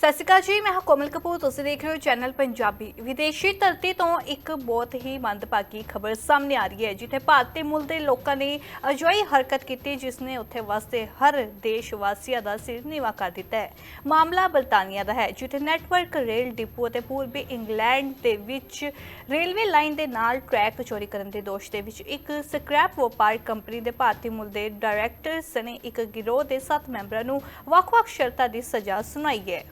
ਸਤਿ ਸ਼੍ਰੀ ਅਕਾਲ ਜੀ, ਮੈਂ ਹਾਂ ਕੋਮਲ ਕਪੂਰ, ਤੁਸੀਂ ਦੇਖ ਰਹੇ ਹੋ ਚੈਨਲ ਪੰਜਾਬੀ। ਵਿਦੇਸ਼ੀ ਧਰਤੀ ਤੋਂ ਇੱਕ ਬਹੁਤ ਹੀ ਮੰਦਭਾਗੀ ਖਬਰ ਸਾਹਮਣੇ ਆ ਰਹੀ ਹੈ, ਜਿੱਥੇ ਭਾਰਤੀ ਮੂਲ ਦੇ ਲੋਕਾਂ ਨੇ ਅਜਿਹੀ ਹਰਕਤ ਕੀਤੀ, ਜਿਸ ਨੇ ਉੱਥੇ ਵਸਦੇ ਹਰ ਦੇਸ਼ ਵਾਸੀਆਂ ਦਾ ਸਿਰ ਨੀਵਾ ਕਰ ਦਿੱਤਾ ਹੈ। ਮਾਮਲਾ ਬਰਤਾਨੀਆ ਦਾ ਹੈ, ਜਿੱਥੇ ਨੈਟਵਰਕ ਰੇਲ ਡਿਪੂ ਅਤੇ ਪੂਰਬੀ ਇੰਗਲੈਂਡ ਦੇ ਵਿੱਚ ਰੇਲਵੇ ਲਾਈਨ ਦੇ ਨਾਲ ਟਰੈਕ ਚੋਰੀ ਕਰਨ ਦੇ ਦੋਸ਼ ਦੇ ਵਿੱਚ ਇੱਕ ਸਕ੍ਰੈਪ ਵਪਾਰ ਕੰਪਨੀ ਦੇ ਭਾਰਤੀ ਮੂਲ ਦੇ ਡਾਇਰੈਕਟਰ ਸਣੇ ਇੱਕ ਗਿਰੋਹ ਦੇ 7 ਮੈਂਬਰਾਂ ਨੂੰ ਵੱਖ-ਵੱਖ ਸ਼ਰਤਾਂ ਦੀ ਸਜ਼ਾ ਸੁਣਾਈ ਹੈ।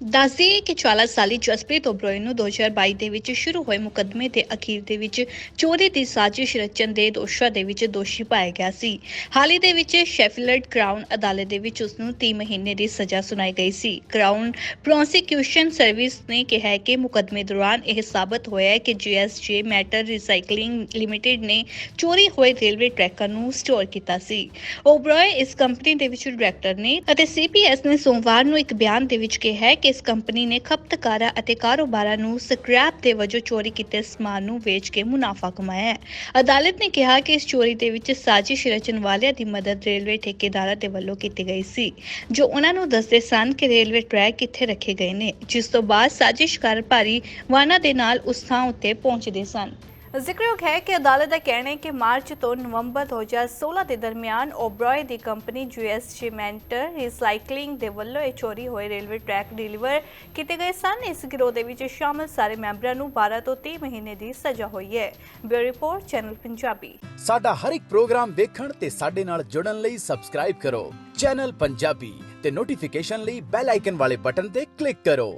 ਦੱਸਦੇ ਕਿ 40 ਸਾਲੀ ਜਸਪ੍ਰੀਤ ਓਬਰੋਏ ਨੂੰ 2022 ਦੇ ਵਿੱਚ ਸ਼ੁਰੂ ਹੋਏ ਮੁਕੱਦਮੇ ਦੇ ਅਖੀਰ ਦੇ ਵਿੱਚ ਚੋਰੀ ਦੀ ਸਾਜ਼ਿਸ਼ ਰਚਨ ਦੇ ਦੋਸ਼ਾਂ ਦੇ ਵਿੱਚ ਦੋਸ਼ੀ ਪਾਇਆ ਗਿਆ ਸੀ। ਹਾਲ ਦੇ ਵਿੱਚ ਸ਼ੈਫੀਲਡ ਕ੍ਰਾਊਨ ਅਦਾਲਤ ਦੇ ਵਿੱਚ ਉਸ ਨੂੰ 3 ਮਹੀਨੇ ਦੀ ਸਜ਼ਾ ਸੁਣਾਈ ਗਈ ਸੀ। ਕ੍ਰਾਊਨ ਪ੍ਰੋਸੀਕਿਊਸ਼ਨ ਸਰਵਿਸ ਨੇ ਕਿਹਾ ਕਿ ਮੁਕੱਦਮੇ ਦੌਰਾਨ ਇਹ ਸਾਬਤ ਹੋਇਆ ਹੈ ਕਿ ਜੀਐਸਜੇ ਮੈਟਰ ਰੀਸਾਈਕਲਿੰਗ ਲਿਮਟਿਡ ਨੇ ਚੋਰੀ ਹੋਏ ਰੇਲਵੇ ਟਰੈਕਾਂ ਨੂੰ ਸਟੋਰ ਕੀਤਾ ਸੀ। ਓਬਰੋਏ ਇਸ ਕੰਪਨੀ ਦੇ ਵਿੱਚ ਡਾਇਰੈਕਟਰ ਨੇ ਅਤੇ ਸੀਪੀਐਸ ਨੇ ਸੋਮਵਾਰ ਨੂੰ ਇੱਕ ਬਿਆਨ ਦੇ ਵਿੱਚ ਕਿਹਾ ਕਿ ਕਿ ਇਸ ਕੰਪਨੀ ਨੇ ਖਪਤਕਾਰਾਂ ਅਤੇ ਕਾਰੋਬਾਰਾਂ ਨੂੰ ਸਕ੍ਰੈਪ ਦੇ ਵਜੋਂ ਚੋਰੀ ਕੀਤੇ ਸਮਾਨ ਨੂੰ ਵੇਚ ਕੇ ਮੁਨਾਫਾ ਕਮਾਇਆ ਹੈ। ਅਦਾਲਤ ਨੇ ਕਿਹਾ ਕਿ ਇਸ ਚੋਰੀ ਦੇ ਵਿੱਚ ਸਾਜ਼ਿਸ਼ ਰਚਣ ਵਾਲਿਆਂ ਦੀ ਮਦਦ ਰੇਲਵੇ ਠੇਕੇਦਾਰਾਂ ਦੇ ਵੱਲੋਂ ਕੀਤੀ ਗਈ ਸੀ, ਜੋ ਉਹਨਾਂ ਨੂੰ ਦੱਸਦੇ ਸਨ ਕਿ ਰੇਲਵੇ ਟਰੈਕ ਕਿੱਥੇ ਰੱਖੇ ਗਏ ਨੇ, ਜਿਸ ਤੋਂ ਬਾਅਦ ਸਾਜ਼ਿਸ਼ਕਾਰ ਭਾਰੀ ਵਾਹਨਾਂ ਦੇ ਨਾਲ ਉਸ ਥਾਂ ਉੱਤੇ ਪਹੁੰਚਦੇ ਸਨ। ਜ਼ਿਕਰਯੋਗ ਹੈ ਕਿ ਅਦਾਲਤ ਦਾ ਕਹਿਣਾ ਹੈ ਕਿ ਮਾਰਚ ਤੋਂ ਨਵੰਬਰ 2016 ਦੇ ਦਰਮਿਆਨ ਓਬਰਾਏ ਦੀ ਕੰਪਨੀ ਯੂਐਸਜੀ ਮੈਂਟਰ ਰੀਸਾਈਕਲਿੰਗ ਦੇ ਵੱਲੋਂ ਇਹ ਚੋਰੀ ਹੋਏ ਰੇਲਵੇ ਟਰੈਕ ਡਿਲੀਵਰ ਕੀਤੇ ਗਏ ਸਨ। ਇਸ ਗਿਰੋਹ ਦੇ ਵਿੱਚ ਸ਼ਾਮਲ ਸਾਰੇ ਮੈਂਬਰਾਂ ਨੂੰ 12 ਤੋਂ 30 ਮਹੀਨੇ ਦੀ ਸਜ਼ਾ ਹੋਈ ਹੈ। Bureau report, channel Punjabi. ਸਾਡਾ ਹਰ ਇੱਕ ਪ੍ਰੋਗਰਾਮ ਦੇਖਣ ਤੇ ਸਾਡੇ ਨਾਲ ਜੁੜਨ ਲਈ ਸਬਸਕ੍ਰਾਈਬ ਕਰੋ। ਚੈਨਲ ਪੰਜਾਬੀ ਤੇ ਨੋਟੀਫਿਕੇਸ਼ਨ ਲਈ ਬੈਲ ਆਈਕਨ ਵਾਲੇ ਬਟਨ ਤੇ ਕਲਿੱਕ ਕਰੋ।